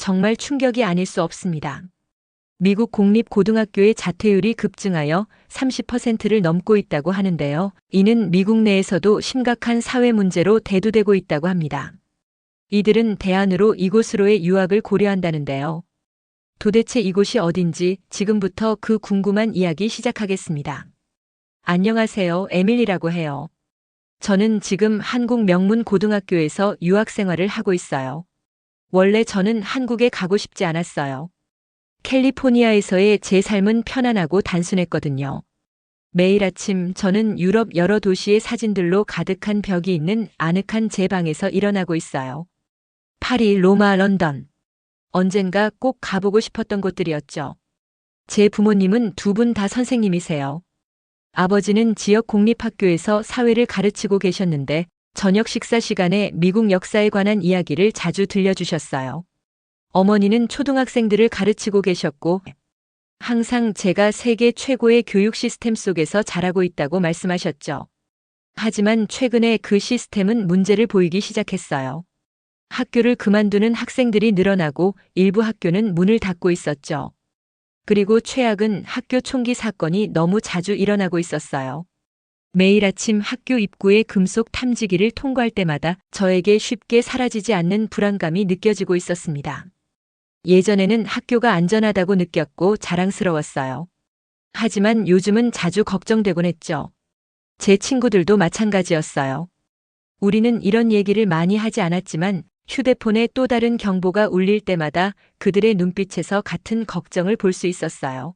정말 충격이 아닐 수 없습니다. 미국 공립고등학교의 자퇴율이 급증하여 30%를 넘고 있다고 하는데요. 이는 미국 내에서도 심각한 사회 문제로 대두되고 있다고 합니다. 이들은 대안으로 이곳으로의 유학을 고려한다는데요. 도대체 이곳이 어딘지 지금부터 그 궁금한 이야기 시작하겠습니다. 안녕하세요. 에밀리라고 해요. 저는 지금 한국 명문 고등학교에서 유학 생활을 하고 있어요. 원래 저는 한국에 가고 싶지 않았어요. 캘리포니아에서의 제 삶은 편안하고 단순했거든요. 매일 아침 저는 유럽 여러 도시의 사진들로 가득한 벽이 있는 아늑한 제 방에서 일어나고 있어요. 파리, 로마, 런던. 언젠가 꼭 가보고 싶었던 곳들이었죠. 제 부모님은 두 분 다 선생님이세요. 아버지는 지역 공립학교에서 사회를 가르치고 계셨는데 저녁 식사 시간에 미국 역사에 관한 이야기를 자주 들려주셨어요. 어머니는 초등학생들을 가르치고 계셨고 항상 제가 세계 최고의 교육 시스템 속에서 자라고 있다고 말씀하셨죠. 하지만 최근에 그 시스템은 문제를 보이기 시작했어요. 학교를 그만두는 학생들이 늘어나고 일부 학교는 문을 닫고 있었죠. 그리고 최악은 학교 총기 사건이 너무 자주 일어나고 있었어요. 매일 아침 학교 입구의 금속 탐지기를 통과할 때마다 저에게 쉽게 사라지지 않는 불안감이 느껴지고 있었습니다. 예전에는 학교가 안전하다고 느꼈고 자랑스러웠어요. 하지만 요즘은 자주 걱정되곤 했죠. 제 친구들도 마찬가지였어요. 우리는 이런 얘기를 많이 하지 않았지만 휴대폰에 또 다른 경보가 울릴 때마다 그들의 눈빛에서 같은 걱정을 볼 수 있었어요.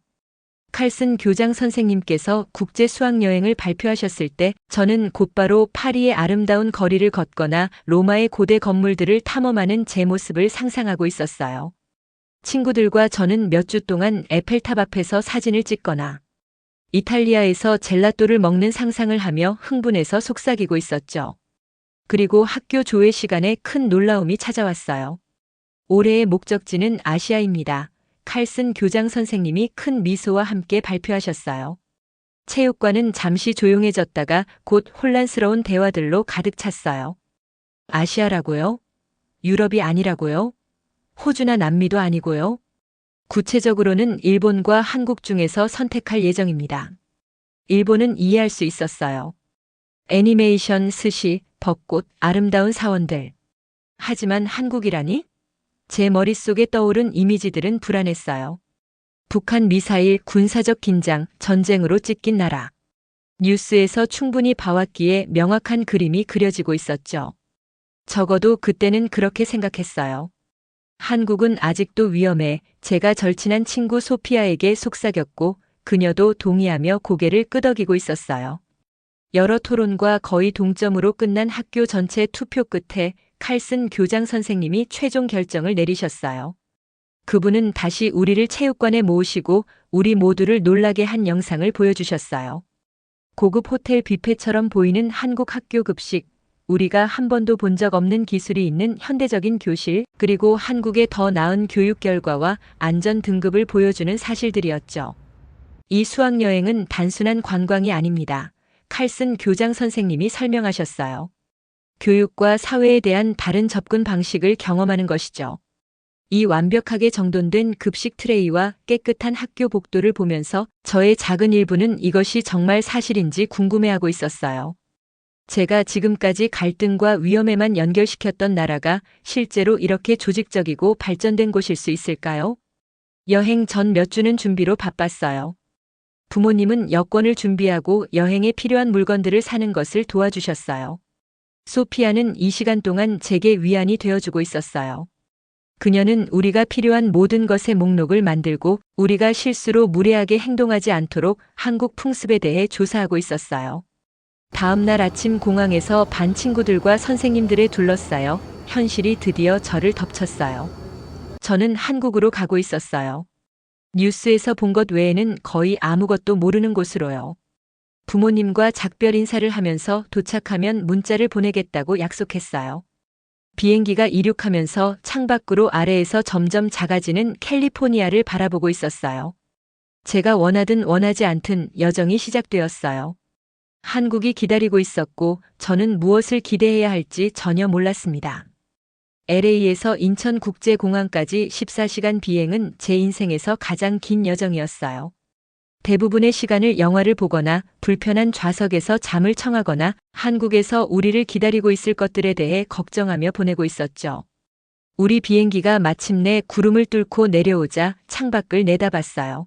칼슨 교장 선생님께서 국제 수학여행을 발표하셨을 때 저는 곧바로 파리의 아름다운 거리를 걷거나 로마의 고대 건물들을 탐험하는 제 모습을 상상하고 있었어요. 친구들과 저는 몇 주 동안 에펠탑 앞에서 사진을 찍거나 이탈리아에서 젤라또를 먹는 상상을 하며 흥분해서 속삭이고 있었죠. 그리고 학교 조회 시간에 큰 놀라움이 찾아왔어요. 올해의 목적지는 아시아입니다. 칼슨 교장 선생님이 큰 미소와 함께 발표하셨어요. 체육관은 잠시 조용해졌다가 곧 혼란스러운 대화들로 가득 찼어요. 아시아라고요? 유럽이 아니라고요? 호주나 남미도 아니고요? 구체적으로는 일본과 한국 중에서 선택할 예정입니다. 일본은 이해할 수 있었어요. 애니메이션, 스시, 벚꽃, 아름다운 사원들. 하지만 한국이라니? 제 머릿속에 떠오른 이미지들은 불안했어요. 북한 미사일, 군사적 긴장, 전쟁으로 찢긴 나라. 뉴스에서 충분히 봐왔기에 명확한 그림이 그려지고 있었죠. 적어도 그때는 그렇게 생각했어요. 한국은 아직도 위험해 제가 절친한 친구 소피아에게 속삭였고 그녀도 동의하며 고개를 끄덕이고 있었어요. 여러 토론과 거의 동점으로 끝난 학교 전체 투표 끝에 칼슨 교장 선생님이 최종 결정을 내리셨어요. 그분은 다시 우리를 체육관에 모으시고 우리 모두를 놀라게 한 영상을 보여주셨어요. 고급 호텔 뷔페처럼 보이는 한국 학교 급식, 우리가 한 번도 본 적 없는 기술이 있는 현대적인 교실, 그리고 한국의 더 나은 교육 결과와 안전 등급을 보여주는 사실들이었죠. 이 수학여행은 단순한 관광이 아닙니다. 칼슨 교장 선생님이 설명하셨어요. 교육과 사회에 대한 다른 접근 방식을 경험하는 것이죠. 이 완벽하게 정돈된 급식 트레이와 깨끗한 학교 복도를 보면서 저의 작은 일부는 이것이 정말 사실인지 궁금해하고 있었어요. 제가 지금까지 갈등과 위험에만 연결시켰던 나라가 실제로 이렇게 조직적이고 발전된 곳일 수 있을까요? 여행 전 몇 주는 준비로 바빴어요. 부모님은 여권을 준비하고 여행에 필요한 물건들을 사는 것을 도와주셨어요. 소피아는 이 시간 동안 제게 위안이 되어주고 있었어요. 그녀는 우리가 필요한 모든 것의 목록을 만들고 우리가 실수로 무례하게 행동하지 않도록 한국 풍습에 대해 조사하고 있었어요. 다음 날 아침 공항에서 반 친구들과 선생님들에 둘러싸여 현실이 드디어 저를 덮쳤어요. 저는 한국으로 가고 있었어요. 뉴스에서 본 것 외에는 거의 아무것도 모르는 곳으로요. 부모님과 작별 인사를 하면서 도착하면 문자를 보내겠다고 약속했어요. 비행기가 이륙하면서 창밖으로 아래에서 점점 작아지는 캘리포니아를 바라보고 있었어요. 제가 원하든 원하지 않든 여정이 시작되었어요. 한국이 기다리고 있었고 저는 무엇을 기대해야 할지 전혀 몰랐습니다. LA에서 인천국제공항까지 14시간 비행은 제 인생에서 가장 긴 여정이었어요. 대부분의 시간을 영화를 보거나 불편한 좌석에서 잠을 청하거나 한국에서 우리를 기다리고 있을 것들에 대해 걱정하며 보내고 있었죠. 우리 비행기가 마침내 구름을 뚫고 내려오자 창밖을 내다봤어요.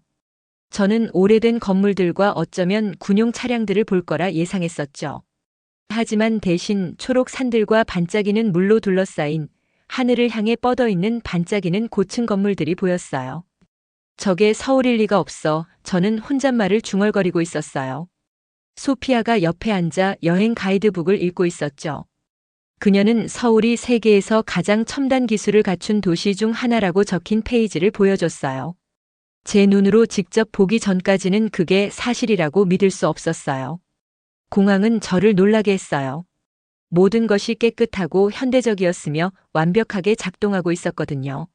저는 오래된 건물들과 어쩌면 군용 차량들을 볼 거라 예상했었죠. 하지만 대신 초록 산들과 반짝이는 물로 둘러싸인 하늘을 향해 뻗어 있는 반짝이는 고층 건물들이 보였어요. 저게 서울일 리가 없어 저는 혼잣말을 중얼거리고 있었어요. 소피아가 옆에 앉아 여행 가이드북을 읽고 있었죠. 그녀는 서울이 세계에서 가장 첨단 기술을 갖춘 도시 중 하나라고 적힌 페이지를 보여줬어요. 제 눈으로 직접 보기 전까지는 그게 사실이라고 믿을 수 없었어요. 공항은 저를 놀라게 했어요. 모든 것이 깨끗하고 현대적이었으며 완벽하게 작동하고 있었거든요.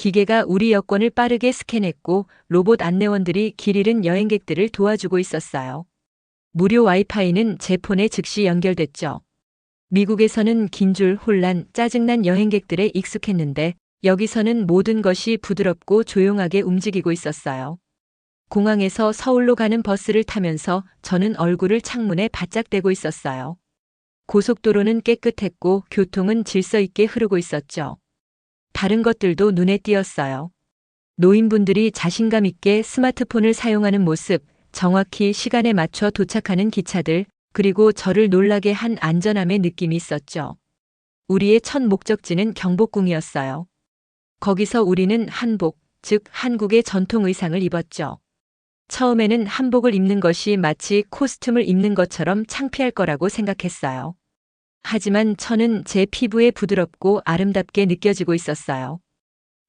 기계가 우리 여권을 빠르게 스캔했고 로봇 안내원들이 길 잃은 여행객들을 도와주고 있었어요. 무료 와이파이는 제 폰에 즉시 연결됐죠. 미국에서는 긴 줄 혼란, 짜증난 여행객들에 익숙했는데 여기서는 모든 것이 부드럽고 조용하게 움직이고 있었어요. 공항에서 서울로 가는 버스를 타면서 저는 얼굴을 창문에 바짝 대고 있었어요. 고속도로는 깨끗했고 교통은 질서 있게 흐르고 있었죠. 다른 것들도 눈에 띄었어요. 노인분들이 자신감 있게 스마트폰을 사용하는 모습, 정확히 시간에 맞춰 도착하는 기차들, 그리고 저를 놀라게 한 안전함의 느낌이 있었죠. 우리의 첫 목적지는 경복궁이었어요. 거기서 우리는 한복, 즉 한국의 전통 의상을 입었죠. 처음에는 한복을 입는 것이 마치 코스튬을 입는 것처럼 창피할 거라고 생각했어요. 하지만 저는 제 피부에 부드럽고 아름답게 느껴지고 있었어요.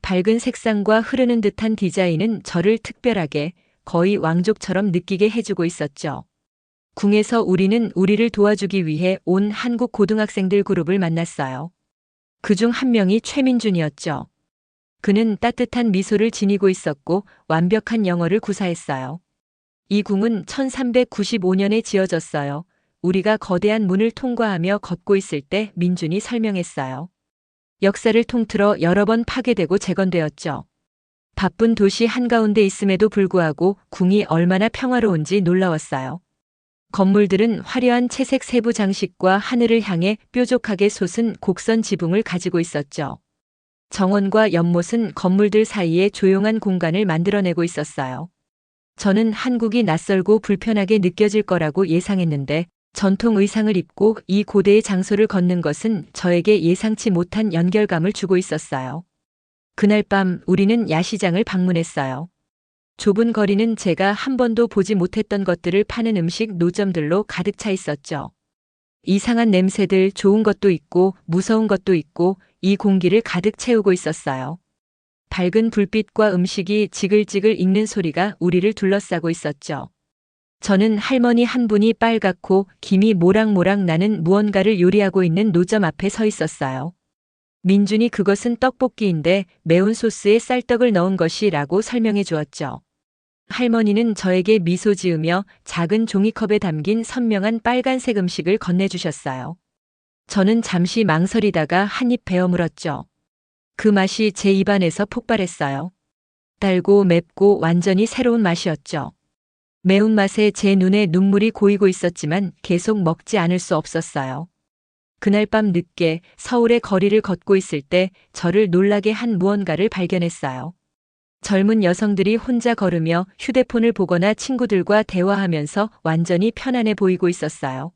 밝은 색상과 흐르는 듯한 디자인은 저를 특별하게 거의 왕족처럼 느끼게 해주고 있었죠. 궁에서 우리는 우리를 도와주기 위해 온 한국 고등학생들 그룹을 만났어요. 그 중 한 명이 최민준이었죠. 그는 따뜻한 미소를 지니고 있었고 완벽한 영어를 구사했어요. 이 궁은 1395년에 지어졌어요. 우리가 거대한 문을 통과하며 걷고 있을 때 민준이 설명했어요. 역사를 통틀어 여러 번 파괴되고 재건되었죠. 바쁜 도시 한가운데 있음에도 불구하고 궁이 얼마나 평화로운지 놀라웠어요. 건물들은 화려한 채색 세부 장식과 하늘을 향해 뾰족하게 솟은 곡선 지붕을 가지고 있었죠. 정원과 연못은 건물들 사이에 조용한 공간을 만들어내고 있었어요. 저는 한국이 낯설고 불편하게 느껴질 거라고 예상했는데 전통 의상을 입고 이 고대의 장소를 걷는 것은 저에게 예상치 못한 연결감을 주고 있었어요. 그날 밤 우리는 야시장을 방문했어요. 좁은 거리는 제가 한 번도 보지 못했던 것들을 파는 음식 노점들로 가득 차 있었죠. 이상한 냄새들 좋은 것도 있고 무서운 것도 있고 이 공기를 가득 채우고 있었어요. 밝은 불빛과 음식이 지글지글 익는 소리가 우리를 둘러싸고 있었죠. 저는 할머니 한 분이 빨갛고 김이 모락모락 나는 무언가를 요리하고 있는 노점 앞에 서 있었어요. 민준이 그것은 떡볶이인데 매운 소스에 쌀떡을 넣은 것이라고 설명해 주었죠. 할머니는 저에게 미소 지으며 작은 종이컵에 담긴 선명한 빨간색 음식을 건네주셨어요. 저는 잠시 망설이다가 한 입 베어 물었죠. 그 맛이 제 입안에서 폭발했어요. 달고 맵고 완전히 새로운 맛이었죠. 매운맛에 제 눈에 눈물이 고이고 있었지만 계속 먹지 않을 수 없었어요. 그날 밤 늦게 서울의 거리를 걷고 있을 때 저를 놀라게 한 무언가를 발견했어요. 젊은 여성들이 혼자 걸으며 휴대폰을 보거나 친구들과 대화하면서 완전히 편안해 보이고 있었어요.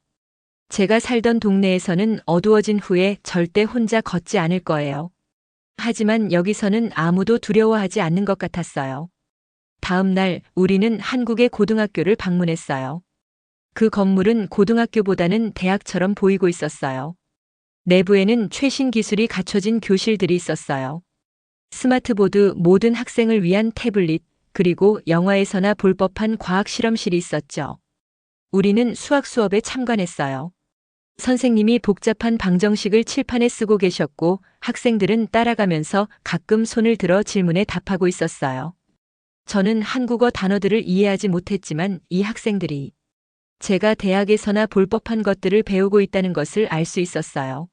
제가 살던 동네에서는 어두워진 후에 절대 혼자 걷지 않을 거예요. 하지만 여기서는 아무도 두려워하지 않는 것 같았어요. 다음 날 우리는 한국의 고등학교를 방문했어요. 그 건물은 고등학교보다는 대학처럼 보이고 있었어요. 내부에는 최신 기술이 갖춰진 교실들이 있었어요. 스마트보드 모든 학생을 위한 태블릿, 그리고 영화에서나 볼 법한 과학 실험실이 있었죠. 우리는 수학 수업에 참관했어요. 선생님이 복잡한 방정식을 칠판에 쓰고 계셨고 학생들은 따라가면서 가끔 손을 들어 질문에 답하고 있었어요. 저는 한국어 단어들을 이해하지 못했지만 이 학생들이 제가 대학에서나 볼 법한 것들을 배우고 있다는 것을 알 수 있었어요.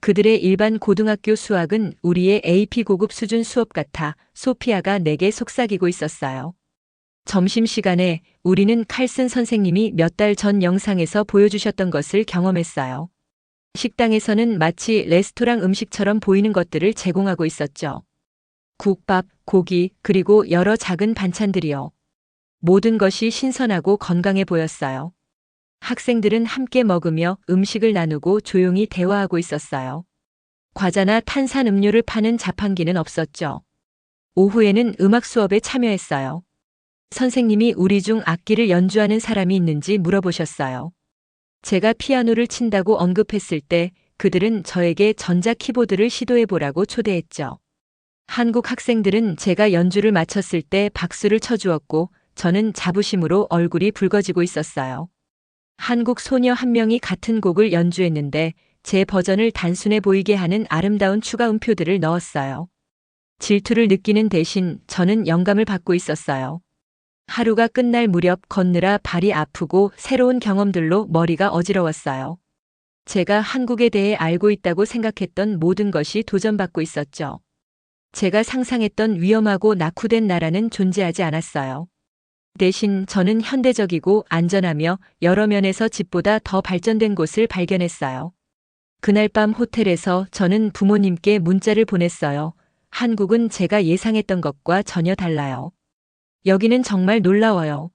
그들의 일반 고등학교 수학은 우리의 AP 고급 수준 수업 같아 소피아가 내게 속삭이고 있었어요. 점심시간에 우리는 칼슨 선생님이 몇 달 전 영상에서 보여주셨던 것을 경험했어요. 식당에서는 마치 레스토랑 음식처럼 보이는 것들을 제공하고 있었죠. 국밥, 고기, 그리고 여러 작은 반찬들이요. 모든 것이 신선하고 건강해 보였어요. 학생들은 함께 먹으며 음식을 나누고 조용히 대화하고 있었어요. 과자나 탄산 음료를 파는 자판기는 없었죠. 오후에는 음악 수업에 참여했어요. 선생님이 우리 중 악기를 연주하는 사람이 있는지 물어보셨어요. 제가 피아노를 친다고 언급했을 때 그들은 저에게 전자 키보드를 시도해 보라고 초대했죠. 한국 학생들은 제가 연주를 마쳤을 때 박수를 쳐주었고 저는 자부심으로 얼굴이 붉어지고 있었어요. 한국 소녀 한 명이 같은 곡을 연주했는데 제 버전을 단순해 보이게 하는 아름다운 추가 음표들을 넣었어요. 질투를 느끼는 대신 저는 영감을 받고 있었어요. 하루가 끝날 무렵 걷느라 발이 아프고 새로운 경험들로 머리가 어지러웠어요. 제가 한국에 대해 알고 있다고 생각했던 모든 것이 도전받고 있었죠. 제가 상상했던 위험하고 낙후된 나라는 존재하지 않았어요. 대신 저는 현대적이고 안전하며 여러 면에서 집보다 더 발전된 곳을 발견했어요. 그날 밤 호텔에서 저는 부모님께 문자를 보냈어요. 한국은 제가 예상했던 것과 전혀 달라요. 여기는 정말 놀라워요.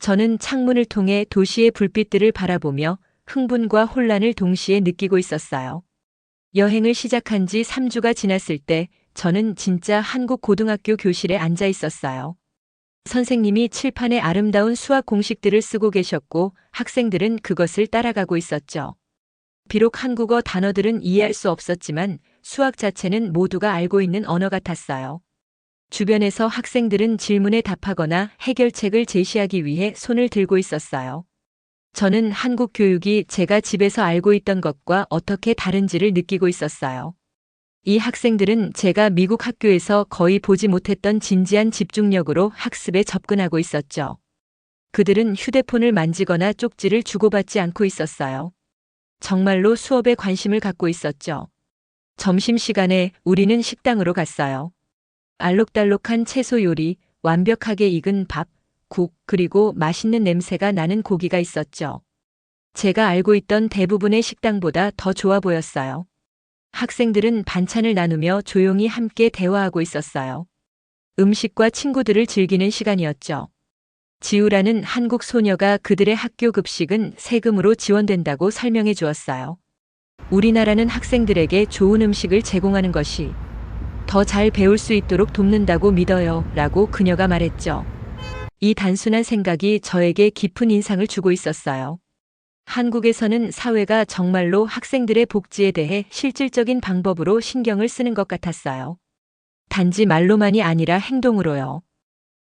저는 창문을 통해 도시의 불빛들을 바라보며 흥분과 혼란을 동시에 느끼고 있었어요. 여행을 시작한 지 3주가 지났을 때 저는 진짜 한국 고등학교 교실에 앉아 있었어요. 선생님이 칠판에 아름다운 수학 공식들을 쓰고 계셨고 학생들은 그것을 따라가고 있었죠. 비록 한국어 단어들은 이해할 수 없었지만 수학 자체는 모두가 알고 있는 언어 같았어요. 주변에서 학생들은 질문에 답하거나 해결책을 제시하기 위해 손을 들고 있었어요. 저는 한국 교육이 제가 집에서 알고 있던 것과 어떻게 다른지를 느끼고 있었어요. 이 학생들은 제가 미국 학교에서 거의 보지 못했던 진지한 집중력으로 학습에 접근하고 있었죠. 그들은 휴대폰을 만지거나 쪽지를 주고받지 않고 있었어요. 정말로 수업에 관심을 갖고 있었죠. 점심시간에 우리는 식당으로 갔어요. 알록달록한 채소 요리, 완벽하게 익은 밥, 국, 그리고 맛있는 냄새가 나는 고기가 있었죠. 제가 알고 있던 대부분의 식당보다 더 좋아 보였어요. 학생들은 반찬을 나누며 조용히 함께 대화하고 있었어요. 음식과 친구들을 즐기는 시간이었죠. 지우라는 한국 소녀가 그들의 학교 급식은 세금으로 지원된다고 설명해 주었어요. 우리나라는 학생들에게 좋은 음식을 제공하는 것이 더 잘 배울 수 있도록 돕는다고 믿어요. 라고 그녀가 말했죠. 이 단순한 생각이 저에게 깊은 인상을 주고 있었어요. 한국에서는 사회가 정말로 학생들의 복지에 대해 실질적인 방법으로 신경을 쓰는 것 같았어요. 단지 말로만이 아니라 행동으로요.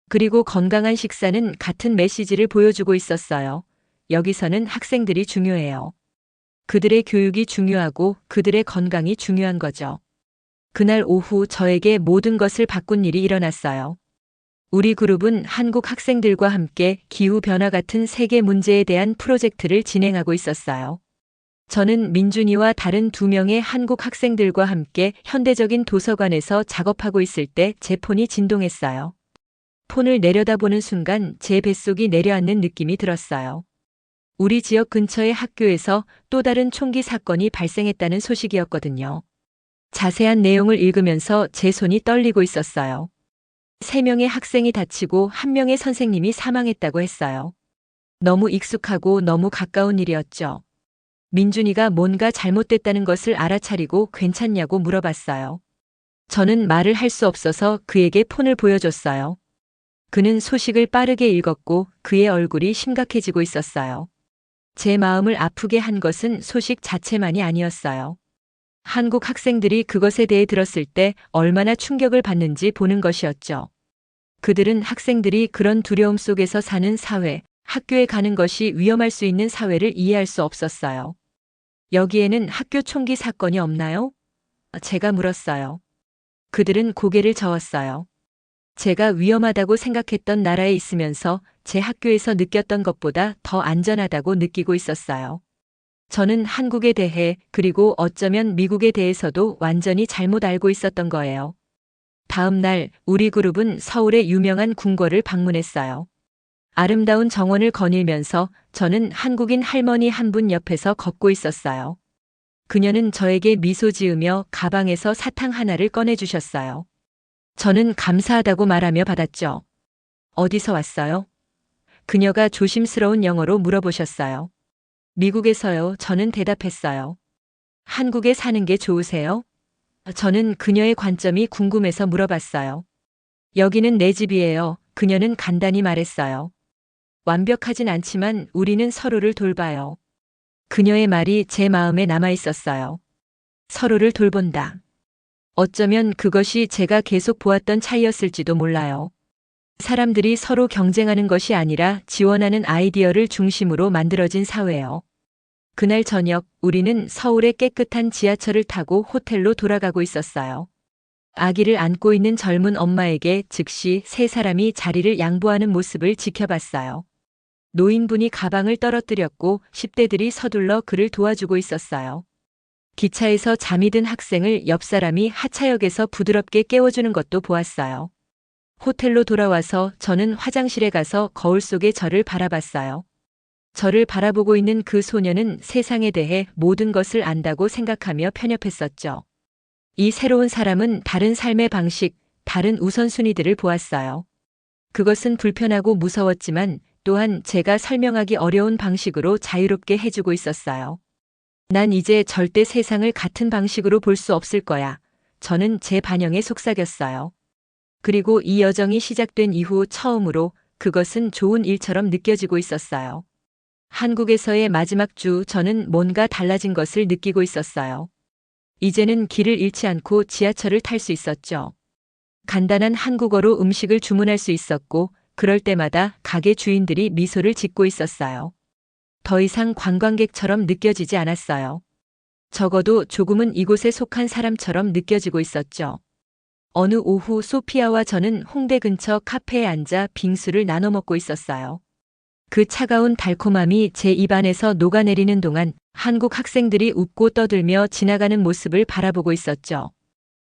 그리고 건강한 식사는 같은 메시지를 보여주고 있었어요. 여기서는 학생들이 중요해요. 그들의 교육이 중요하고 그들의 건강이 중요한 거죠. 그날 오후 저에게 모든 것을 바꾼 일이 일어났어요. 우리 그룹은 한국 학생들과 함께 기후변화 같은 세계 문제에 대한 프로젝트를 진행하고 있었어요. 저는 민준이와 다른 두 명의 한국 학생들과 함께 현대적인 도서관에서 작업하고 있을 때 제 폰이 진동했어요. 폰을 내려다보는 순간 제 뱃속이 내려앉는 느낌이 들었어요. 우리 지역 근처의 학교에서 또 다른 총기 사건이 발생했다는 소식이었거든요. 자세한 내용을 읽으면서 제 손이 떨리고 있었어요. 세 명의 학생이 다치고 한 명의 선생님이 사망했다고 했어요. 너무 익숙하고 너무 가까운 일이었죠. 민준이가 뭔가 잘못됐다는 것을 알아차리고 괜찮냐고 물어봤어요. 저는 말을 할 수 없어서 그에게 폰을 보여줬어요. 그는 소식을 빠르게 읽었고 그의 얼굴이 심각해지고 있었어요. 제 마음을 아프게 한 것은 소식 자체만이 아니었어요. 한국 학생들이 그것에 대해 들었을 때 얼마나 충격을 받는지 보는 것이었죠. 그들은 학생들이 그런 두려움 속에서 사는 사회, 학교에 가는 것이 위험할 수 있는 사회를 이해할 수 없었어요. 여기에는 학교 총기 사건이 없나요? 제가 물었어요. 그들은 고개를 저었어요. 제가 위험하다고 생각했던 나라에 있으면서 제 학교에서 느꼈던 것보다 더 안전하다고 느끼고 있었어요. 저는 한국에 대해 그리고 어쩌면 미국에 대해서도 완전히 잘못 알고 있었던 거예요. 다음 날 우리 그룹은 서울의 유명한 궁궐을 방문했어요. 아름다운 정원을 거닐면서 저는 한국인 할머니 한 분 옆에서 걷고 있었어요. 그녀는 저에게 미소 지으며 가방에서 사탕 하나를 꺼내주셨어요. 저는 감사하다고 말하며 받았죠. 어디서 왔어요? 그녀가 조심스러운 영어로 물어보셨어요. 미국에서요. 저는 대답했어요. 한국에 사는 게 좋으세요? 저는 그녀의 관점이 궁금해서 물어봤어요. 여기는 내 집이에요. 그녀는 간단히 말했어요. 완벽하진 않지만 우리는 서로를 돌봐요. 그녀의 말이 제 마음에 남아 있었어요. 서로를 돌본다. 어쩌면 그것이 제가 계속 보았던 차이였을지도 몰라요. 사람들이 서로 경쟁하는 것이 아니라 지원하는 아이디어를 중심으로 만들어진 사회예요. 그날 저녁 우리는 서울의 깨끗한 지하철을 타고 호텔로 돌아가고 있었어요. 아기를 안고 있는 젊은 엄마에게 즉시 세 사람이 자리를 양보하는 모습을 지켜봤어요. 노인분이 가방을 떨어뜨렸고 10대들이 서둘러 그를 도와주고 있었어요. 기차에서 잠이 든 학생을 옆 사람이 하차역에서 부드럽게 깨워주는 것도 보았어요. 호텔로 돌아와서 저는 화장실에 가서 거울 속의 저를 바라봤어요. 저를 바라보고 있는 그 소녀는 세상에 대해 모든 것을 안다고 생각하며 편협했었죠. 이 새로운 사람은 다른 삶의 방식, 다른 우선순위들을 보았어요. 그것은 불편하고 무서웠지만 또한 제가 설명하기 어려운 방식으로 자유롭게 해주고 있었어요. 난 이제 절대 세상을 같은 방식으로 볼 수 없을 거야. 저는 제 반영에 속삭였어요. 그리고 이 여정이 시작된 이후 처음으로 그것은 좋은 일처럼 느껴지고 있었어요. 한국에서의 마지막 주 저는 뭔가 달라진 것을 느끼고 있었어요. 이제는 길을 잃지 않고 지하철을 탈 수 있었죠. 간단한 한국어로 음식을 주문할 수 있었고 그럴 때마다 가게 주인들이 미소를 짓고 있었어요. 더 이상 관광객처럼 느껴지지 않았어요. 적어도 조금은 이곳에 속한 사람처럼 느껴지고 있었죠. 어느 오후 소피아와 저는 홍대 근처 카페에 앉아 빙수를 나눠 먹고 있었어요. 그 차가운 달콤함이 제 입안에서 녹아내리는 동안 한국 학생들이 웃고 떠들며 지나가는 모습을 바라보고 있었죠.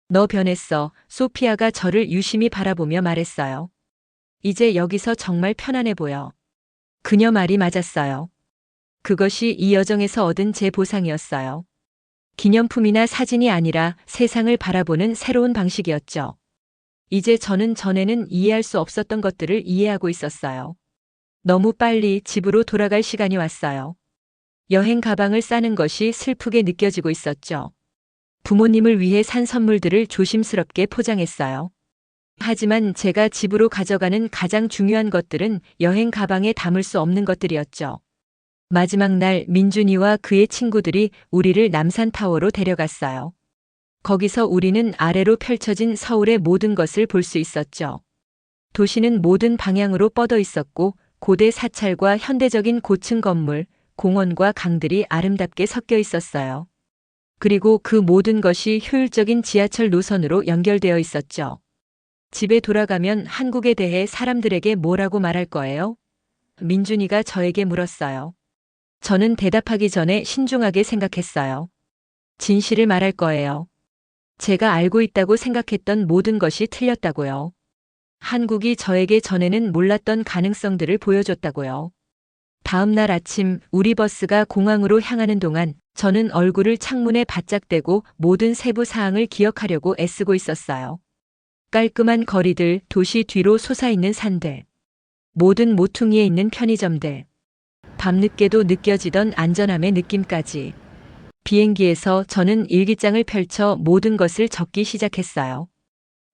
너 변했어. 소피아가 저를 유심히 바라보며 말했어요. 이제 여기서 정말 편안해 보여. 그녀 말이 맞았어요. 그것이 이 여정에서 얻은 제 보상이었어요. 기념품이나 사진이 아니라 세상을 바라보는 새로운 방식이었죠. 이제 저는 전에는 이해할 수 없었던 것들을 이해하고 있었어요. 너무 빨리 집으로 돌아갈 시간이 왔어요. 여행 가방을 싸는 것이 슬프게 느껴지고 있었죠. 부모님을 위해 산 선물들을 조심스럽게 포장했어요. 하지만 제가 집으로 가져가는 가장 중요한 것들은 여행 가방에 담을 수 없는 것들이었죠. 마지막 날 민준이와 그의 친구들이 우리를 남산타워로 데려갔어요. 거기서 우리는 아래로 펼쳐진 서울의 모든 것을 볼 수 있었죠. 도시는 모든 방향으로 뻗어 있었고 고대 사찰과 현대적인 고층 건물, 공원과 강들이 아름답게 섞여 있었어요. 그리고 그 모든 것이 효율적인 지하철 노선으로 연결되어 있었죠. 집에 돌아가면 한국에 대해 사람들에게 뭐라고 말할 거예요? 민준이가 저에게 물었어요. 저는 대답하기 전에 신중하게 생각했어요. 진실을 말할 거예요. 제가 알고 있다고 생각했던 모든 것이 틀렸다고요. 한국이 저에게 전에는 몰랐던 가능성들을 보여줬다고요. 다음 날 아침 우리 버스가 공항으로 향하는 동안 저는 얼굴을 창문에 바짝 대고 모든 세부 사항을 기억하려고 애쓰고 있었어요. 깔끔한 거리들, 도시 뒤로 솟아있는 산들, 모든 모퉁이에 있는 편의점들, 밤늦게도 느껴지던 안전함의 느낌까지. 비행기에서 저는 일기장을 펼쳐 모든 것을 적기 시작했어요.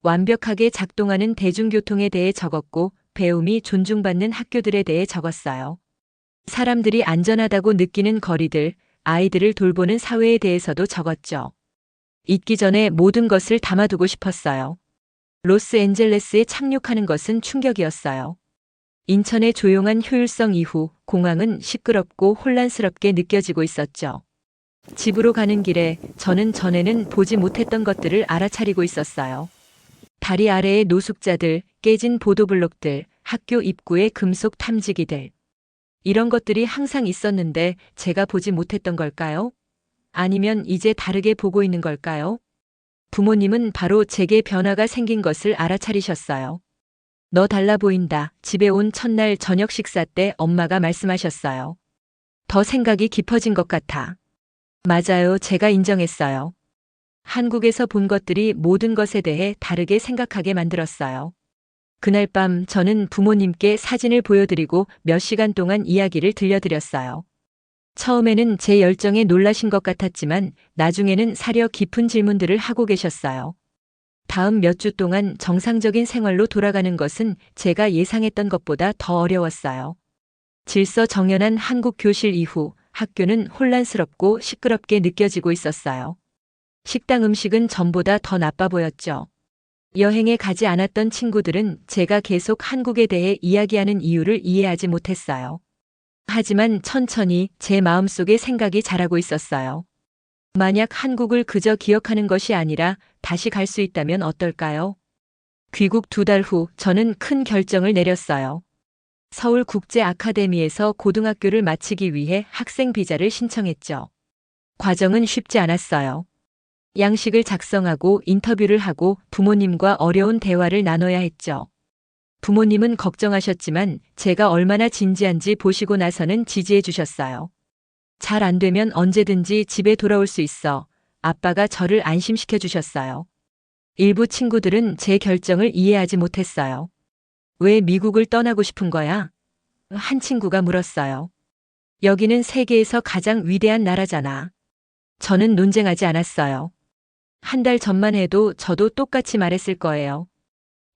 완벽하게 작동하는 대중교통에 대해 적었고 배움이 존중받는 학교들에 대해 적었어요. 사람들이 안전하다고 느끼는 거리들, 아이들을 돌보는 사회에 대해서도 적었죠. 잊기 전에 모든 것을 담아두고 싶었어요. 로스앤젤레스에 착륙하는 것은 충격이었어요. 인천의 조용한 효율성 이후 공항은 시끄럽고 혼란스럽게 느껴지고 있었죠. 집으로 가는 길에 저는 전에는 보지 못했던 것들을 알아차리고 있었어요. 다리 아래의 노숙자들, 깨진 보도블록들, 학교 입구의 금속 탐지기들. 이런 것들이 항상 있었는데 제가 보지 못했던 걸까요? 아니면 이제 다르게 보고 있는 걸까요? 부모님은 바로 제게 변화가 생긴 것을 알아차리셨어요. 너 달라 보인다. 집에 온 첫날 저녁 식사 때 엄마가 말씀하셨어요. 더 생각이 깊어진 것 같아. 맞아요. 제가 인정했어요. 한국에서 본 것들이 모든 것에 대해 다르게 생각하게 만들었어요. 그날 밤 저는 부모님께 사진을 보여드리고 몇 시간 동안 이야기를 들려드렸어요. 처음에는 제 열정에 놀라신 것 같았지만 나중에는 사려 깊은 질문들을 하고 계셨어요. 다음 몇 주 동안 정상적인 생활로 돌아가는 것은 제가 예상했던 것보다 더 어려웠어요. 질서 정연한 한국 교실 이후 학교는 혼란스럽고 시끄럽게 느껴지고 있었어요. 식당 음식은 전보다 더 나빠 보였죠. 여행에 가지 않았던 친구들은 제가 계속 한국에 대해 이야기하는 이유를 이해하지 못했어요. 하지만 천천히 제 마음속에 생각이 자라고 있었어요. 만약 한국을 그저 기억하는 것이 아니라 다시 갈 수 있다면 어떨까요? 귀국 두 달 후 저는 큰 결정을 내렸어요. 서울 국제 아카데미에서 고등학교를 마치기 위해 학생 비자를 신청했죠. 과정은 쉽지 않았어요. 양식을 작성하고 인터뷰를 하고 부모님과 어려운 대화를 나눠야 했죠. 부모님은 걱정하셨지만 제가 얼마나 진지한지 보시고 나서는 지지해 주셨어요. 잘 안 되면 언제든지 집에 돌아올 수 있어 아빠가 저를 안심시켜 주셨어요. 일부 친구들은 제 결정을 이해하지 못했어요. 왜 미국을 떠나고 싶은 거야? 한 친구가 물었어요. 여기는 세계에서 가장 위대한 나라잖아. 저는 논쟁하지 않았어요. 한 달 전만 해도 저도 똑같이 말했을 거예요.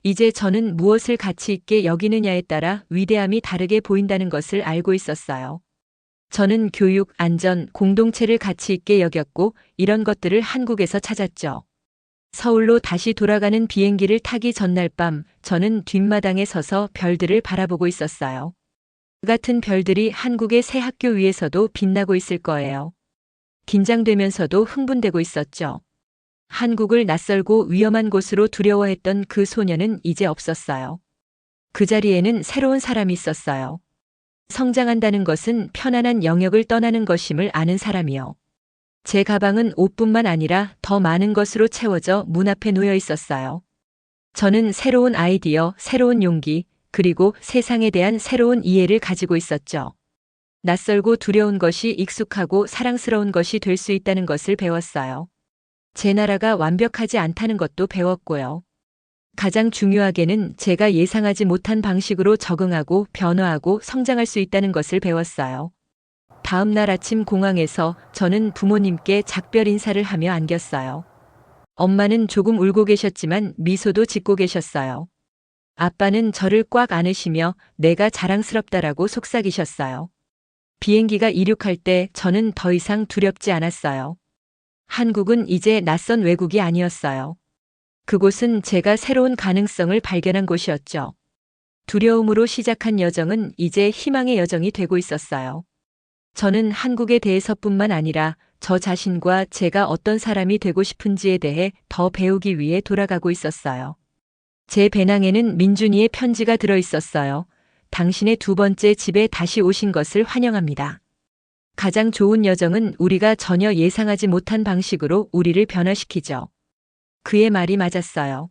이제 저는 무엇을 가치 있게 여기느냐에 따라 위대함이 다르게 보인다는 것을 알고 있었어요. 저는 교육, 안전, 공동체를 가치 있게 여겼고 이런 것들을 한국에서 찾았죠. 서울로 다시 돌아가는 비행기를 타기 전날 밤 저는 뒷마당에 서서 별들을 바라보고 있었어요. 그 같은 별들이 한국의 새 학교 위에서도 빛나고 있을 거예요. 긴장되면서도 흥분되고 있었죠. 한국을 낯설고 위험한 곳으로 두려워했던 그 소녀는 이제 없었어요. 그 자리에는 새로운 사람이 있었어요. 성장한다는 것은 편안한 영역을 떠나는 것임을 아는 사람이요. 제 가방은 옷뿐만 아니라 더 많은 것으로 채워져 문 앞에 놓여 있었어요. 저는 새로운 아이디어, 새로운 용기, 그리고 세상에 대한 새로운 이해를 가지고 있었죠. 낯설고 두려운 것이 익숙하고 사랑스러운 것이 될 수 있다는 것을 배웠어요. 제 나라가 완벽하지 않다는 것도 배웠고요. 가장 중요하게는 제가 예상하지 못한 방식으로 적응하고 변화하고 성장할 수 있다는 것을 배웠어요. 다음 날 아침 공항에서 저는 부모님께 작별 인사를 하며 안겼어요. 엄마는 조금 울고 계셨지만 미소도 짓고 계셨어요. 아빠는 저를 꽉 안으시며 내가 자랑스럽다라고 속삭이셨어요. 비행기가 이륙할 때 저는 더 이상 두렵지 않았어요. 한국은 이제 낯선 외국이 아니었어요. 그곳은 제가 새로운 가능성을 발견한 곳이었죠. 두려움으로 시작한 여정은 이제 희망의 여정이 되고 있었어요. 저는 한국에 대해서뿐만 아니라 저 자신과 제가 어떤 사람이 되고 싶은지에 대해 더 배우기 위해 돌아가고 있었어요. 제 배낭에는 민준이의 편지가 들어 있었어요. 당신의 두 번째 집에 다시 오신 것을 환영합니다. 가장 좋은 여정은 우리가 전혀 예상하지 못한 방식으로 우리를 변화시키죠. 그의 말이 맞았어요.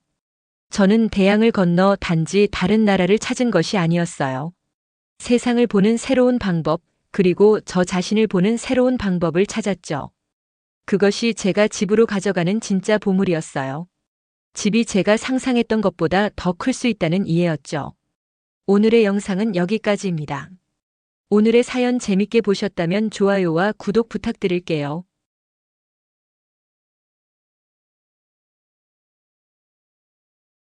저는 대양을 건너 단지 다른 나라를 찾은 것이 아니었어요. 세상을 보는 새로운 방법, 그리고 저 자신을 보는 새로운 방법을 찾았죠. 그것이 제가 집으로 가져가는 진짜 보물이었어요. 집이 제가 상상했던 것보다 더 클 수 있다는 이해였죠. 오늘의 영상은 여기까지입니다. 오늘의 사연 재밌게 보셨다면 좋아요와 구독 부탁드릴게요.